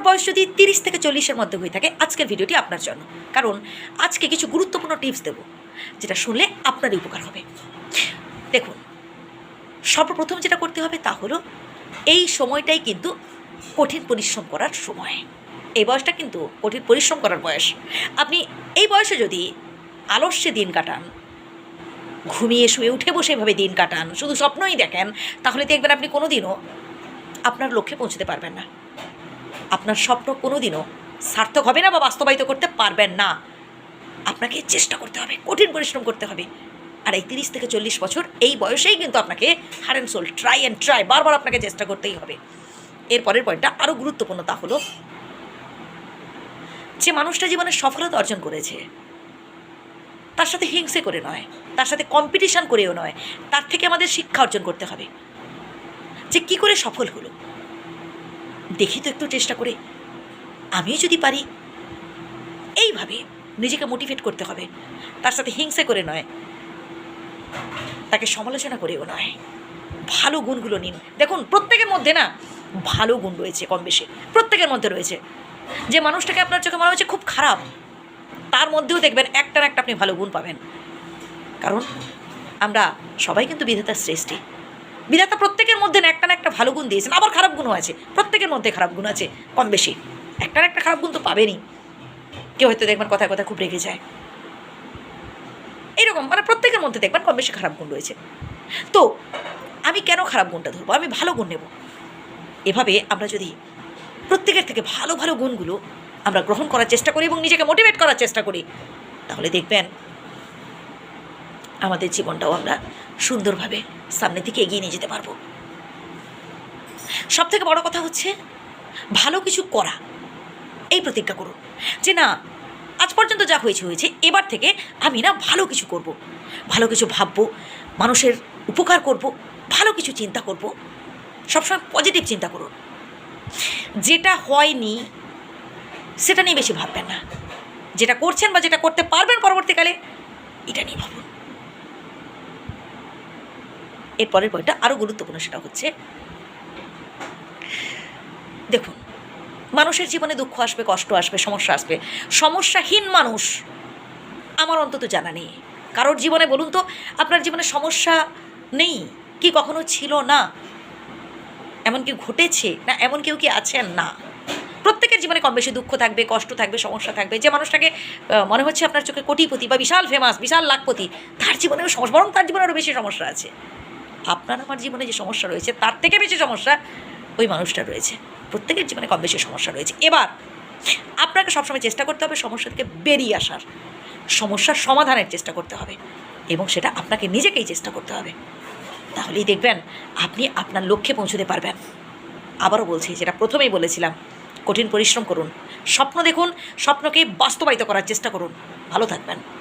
আপনার বয়স যদি তিরিশ থেকে চল্লিশের মধ্যে হয়ে থাকে, আজকের ভিডিওটি আপনার জন্য। কারণ আজকে কিছু গুরুত্বপূর্ণ টিপস দেব, যেটা শুনলে আপনারই উপকার হবে। দেখুন, সর্বপ্রথম যেটা করতে হবে তা হলো, এই সময়টাই কিন্তু কঠিন পরিশ্রম করার সময়। এই বয়সটা কিন্তু কঠিন পরিশ্রম করার বয়স। আপনি এই বয়সে যদি আলস্যে দিন কাটান, ঘুমিয়ে শুয়ে উঠে বসে এভাবে দিন কাটান, শুধু স্বপ্নই দেখেন, তাহলে দেখবেন আপনি কোনো দিনও আপনার লক্ষ্যে পৌঁছতে পারবেন না। আপনার স্বপ্ন কোনোদিনও সার্থক হবে না বা বাস্তবায়িত করতে পারবেন না। আপনাকে চেষ্টা করতে হবে, কঠিন পরিশ্রম করতে হবে। আর এই তিরিশ থেকে চল্লিশ বছর এই বয়সেই কিন্তু আপনাকে heart and soul try and try বারবার আপনাকে চেষ্টা করতেই হবে। এরপরের পয়েন্টটা আরও গুরুত্বপূর্ণ তা হলো, যে মানুষটা জীবনে সফলতা অর্জন করেছে, তার সাথে হিংসে করে নয়, তার সাথে কম্পিটিশান করেও নয়, তার থেকে আমাদের শিক্ষা অর্জন করতে হবে। যে কি করে সফল হলো দেখি তো একটু চেষ্টা করে। আমিও যদি পারি, এইভাবে নিজেকে মোটিভেট করতে হবে। তার সাথে হিংসে করে নয়। তাকে সমালোচনা করেও নয়। ভালো গুণগুলো নিন। দেখুন, প্রত্যেকের মধ্যে না ভালো গুণ রয়েছে কম বেশি। প্রত্যেকের মধ্যে রয়েছে। যে মানুষটাকে আপনার চোখে মনে হচ্ছে খুব খারাপ, তার মধ্যেও দেখবেন একটা না একটা আপনি ভালো গুণ পাবেন। কারণ আমরা সবাই কিন্তু বিধাতার সৃষ্টি বিধাতা প্রত্যেকের মধ্যে না একটা না একটা ভালো গুণ দিয়েছেন, আবার খারাপ গুণও আছে। প্রত্যেকের মধ্যে খারাপ গুণ আছে, কম বেশি। একটা একটা খারাপ গুণ তো পাবেনই। কেউ হয়তো দেখবেন কথায় কথায় খুব রেগে যায়। এরকম মানে প্রত্যেকের মধ্যে দেখবেন কম বেশি খারাপ গুণ রয়েছে। তো, আমি কেন খারাপ গুণটা ধরবো? আমি ভালো গুণ নেব। এভাবে আমরা যদি প্রত্যেকের থেকে ভালো ভালো গুণগুলো আমরা গ্রহণ করার চেষ্টা করি এবং নিজেকে মোটিভেট করার চেষ্টা করি, তাহলে দেখবেন আমাদের জীবনটাও আমরা সুন্দরভাবে সামনের দিকে এগিয়ে নিয়ে যেতে পারব। সব থেকে বড় কথা হচ্ছে, ভালো কিছু করা। এই প্রতিজ্ঞা করুন যে না, আজ পর্যন্ত যা হয়েছে হয়েছে, এবার থেকে আমি না ভালো কিছু করব। ভালো কিছু ভাববো, মানুষের উপকার করব, ভালো কিছু চিন্তা করব। সবসময় পজিটিভ চিন্তা করুন। যেটা হয়নি, সেটা নিয়ে বেশি ভাববেন না। যেটা করছেন বা যেটা করতে পারবেন পরবর্তীকালে, এটা নিয়ে ভাবুন। এর পরের পয়েন্টটা আরও গুরুত্বপূর্ণ সেটা হচ্ছে, দেখুন, মানুষের জীবনে দুঃখ আসবে, কষ্ট আসবে, সমস্যা আসবে। সমস্যাহীন মানুষ আমার অন্তত জানা নেই। কারোর জীবনে বলুন তো, আপনার জীবনে সমস্যা নেই কি কখনো ছিল না? এমন কি ঘটেছে না, এমন কেউ কি আছেন? না। প্রত্যেকের জীবনে কম বেশি দুঃখ থাকবে, কষ্ট থাকবে, সমস্যা থাকবে। যে মানুষটাকে মনে হচ্ছে আপনার চোখে কোটিপতি বা বিশাল ফেমাস বিশাল লাখপতি, তার জীবনেও সমস্যা বরং তার জীবনে আরও বেশি সমস্যা আছে। আপনার আমার জীবনে যে সমস্যা রয়েছে, তার থেকে বেশি সমস্যা ওই মানুষটা রয়েছে। প্রত্যেকের জীবনে কম বেশি সমস্যা রয়েছে। এবার, আপনাকে সবসময় চেষ্টা করতে হবে সমস্যা থেকে বেরিয়ে আসার। সমস্যার সমাধানের চেষ্টা করতে হবে এবং সেটা আপনাকে নিজেকেই চেষ্টা করতে হবে। তাহলেই দেখবেন, আপনি আপনার লক্ষ্যে পৌঁছতে পারবেন। আবারও বলছি, যেটা প্রথমেই বলেছিলাম, কঠিন পরিশ্রম করুন। স্বপ্ন দেখুন, স্বপ্নকে বাস্তবায়িত করার চেষ্টা করুন। ভালো থাকবেন।